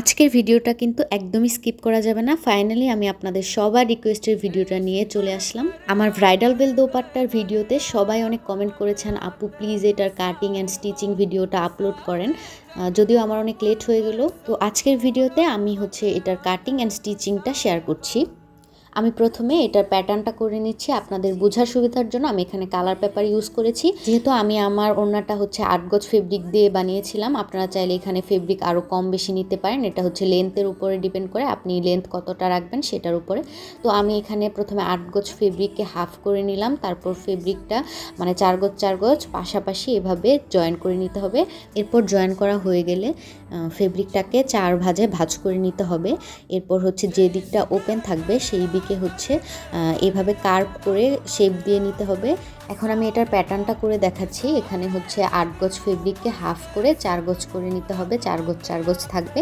আজকের ভিডিওটা কিন্তু একদমই স্কিপ করা যাবে না। ফাইনালি আমি আপনাদের সবার রিকোয়েস্টের ভিডিওটা নিয়ে চলে আসলাম। আমার ব্রাইডাল বেল দোপাট্টার ভিডিওতে সবাই অনেক কমেন্ট করেছেন, আপু প্লিজ এটার কাটিং অ্যান্ড স্টিচিং ভিডিওটা আপলোড করেন। যদিও আমার অনেক লেট হয়ে গেল। তো আজকের ভিডিওতে আমি হচ্ছে এটার কাটিং অ্যান্ড স্টিচিংটা শেয়ার করছি। আমি প্রথমে এটার প্যাটার্নটা করে নিচ্ছি। আপনাদের বোঝার সুবিধার জন্য আমি এখানে কালার পেপার ইউজ করেছি। যেহেতু আমি আমার ওড়নাটা হচ্ছে আট গজ ফেব্রিক দিয়ে বানিয়েছিলাম, আপনারা চাইলে এখানে ফেব্রিক আরও কম বেশি নিতে পারেন। এটা হচ্ছে লেন্থের উপরে ডিপেন্ড করে আপনি লেন্থ কতটা রাখবেন সেটার উপরে। তো আমি এখানে প্রথমে আট গজ ফেব্রিককে হাফ করে নিলাম, তারপর ফেব্রিকটা মানে চার গজ চার গজ পাশাপাশি এভাবে জয়েন করে নিতে হবে। এরপর জয়েন করা হয়ে গেলে ফেব্রিকটাকে চার ভাজে ভাজ করে নিতে হবে। এরপর হচ্ছে যে দিকটা ওপেন থাকবে সেই দিকে হচ্ছে আহ, এভাবে কার্ভ করে শেপ দিয়ে নিতে হবে। এখন আমি এটার প্যাটার্নটা করে দেখাচ্ছি। এখানে হচ্ছে আট গজ ফেব্রিককে হাফ করে চার গজ করে নিতে হবে। চার গজ চার গজ থাকবে।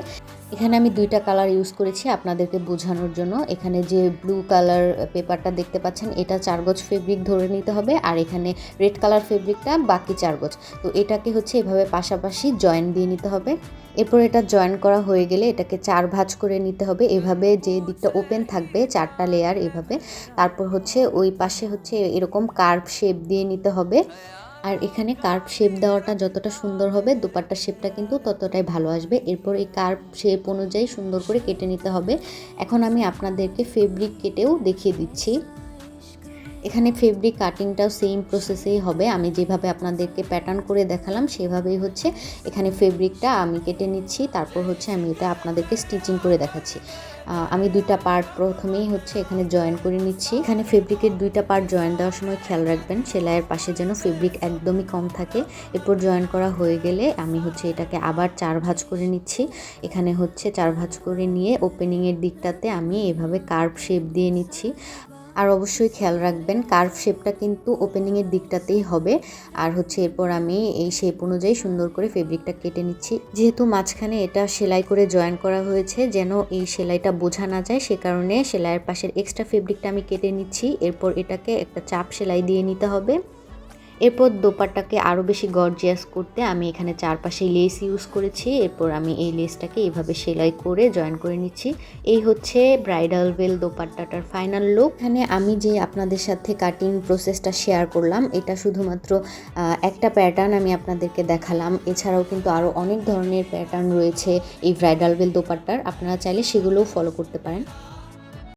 এখানে আমি দুইটা কালার ইউজ করেছি আপনাদেরকে বোঝানোর জন্য। এখানে যে ব্লু কালার পেপারটা দেখতে পাচ্ছেন, এটা চার গজ ফেব্রিক ধরে নিতে হবে আর এখানে রেড কালার ফেব্রিকটা বাকি চার গজ। তো এটাকে হচ্ছে এভাবে পাশাপাশি জয়েন দিয়ে নিতে হবে। এরপর এটা জয়েন করা হয়ে গেলে এটাকে চার ভাঁজ করে নিতে হবে। এভাবে যে দিকটা ওপেন থাকবে, চারটা লেয়ার এভাবে। তারপর হচ্ছে ওই পাশে হচ্ছে এরকম কার্ভ শেপ দিয়ে নিতে হবে। আর এখানে কার্ভ শেপ দেওয়াটা যতটা সুন্দর হবে দুপাট্টার শেপটা কিন্তু ততটাই ভালো আসবে। এরপর এই কার্ভ শেপ অনুযায়ী সুন্দর করে কেটে নিতে হবে। এখন আমি আপনাদেরকে ফেব্রিক কেটেও দেখিয়ে দিচ্ছি। এখানে ফেব্রিক কাটিংটাও সেম প্রসেসেই হবে। আমি যেভাবে আপনাদেরকে প্যাটার্ন করে দেখালাম, সেভাবেই হচ্ছে এখানে ফেব্রিকটা আমি কেটে নিচ্ছি, তারপর হচ্ছে আমি এটা আপনাদেরকে স্টিচিং করে দেখাচ্ছি। আমি দুইটা পার্ট প্রথমেই হচ্ছে এখানে জয়েন করে নিচ্ছি। এখানে ফেব্রিকের দুইটা পার্ট জয়েন দেওয়ার সময় খেয়াল রাখবেন, সেলাইয়ের পাশে যেন ফেব্রিক একদমই কম থাকে। এরপর জয়েন করা হয়ে গেলে আমি হচ্ছে এটাকে আবার চার ভাঁজ করে নিচ্ছি। এখানে হচ্ছে চার ভাঁজ করে নিয়ে ওপেনিংয়ের দিকটাতে আমি এভাবে কার্ভ শেপ দিয়ে নিচ্ছি। আর অবশ্যই খেয়াল রাখবেন কার্ভ শেপটা কিন্তু ওপেনিংয়ের দিকটাতেই হবে। আর হচ্ছে এরপর আমি এই শেপ অনুযায়ী সুন্দর করে ফেব্রিকটা কেটে নিচ্ছি। যেহেতু মাঝখানে এটা সেলাই করে জয়েন করা হয়েছে, যেন এই সেলাইটা বোঝা না যায়, সে কারণে সেলাইয়ের পাশের এক্সট্রা ফেব্রিকটা আমি কেটে নিচ্ছি। এরপর এটাকে একটা চাপ সেলাই দিয়ে নিতে হবে। এরপর দোপাট্টাকে আরও বেশি গর্জিয়াস করতে আমি এখানে চারপাশে লেস ইউজ করেছি। এরপর আমি এই লেসটাকে এইভাবে সেলাই করে জয়েন করে নিচ্ছি। এই হচ্ছে ব্রাইডাল বেল দোপাট্টাটার ফাইনাল লুক এখানে আমি যে আপনাদের সাথে কাটিং প্রসেসটা শেয়ার করলাম, এটা শুধুমাত্র একটা প্যাটার্ন আমি আপনাদেরকে দেখালাম। এছাড়াও কিন্তু আরও অনেক ধরনের প্যাটার্ন রয়েছে এই ব্রাইডাল বেল দোপাট্টার। আপনারা চাইলে সেগুলোও ফলো করতে পারেন।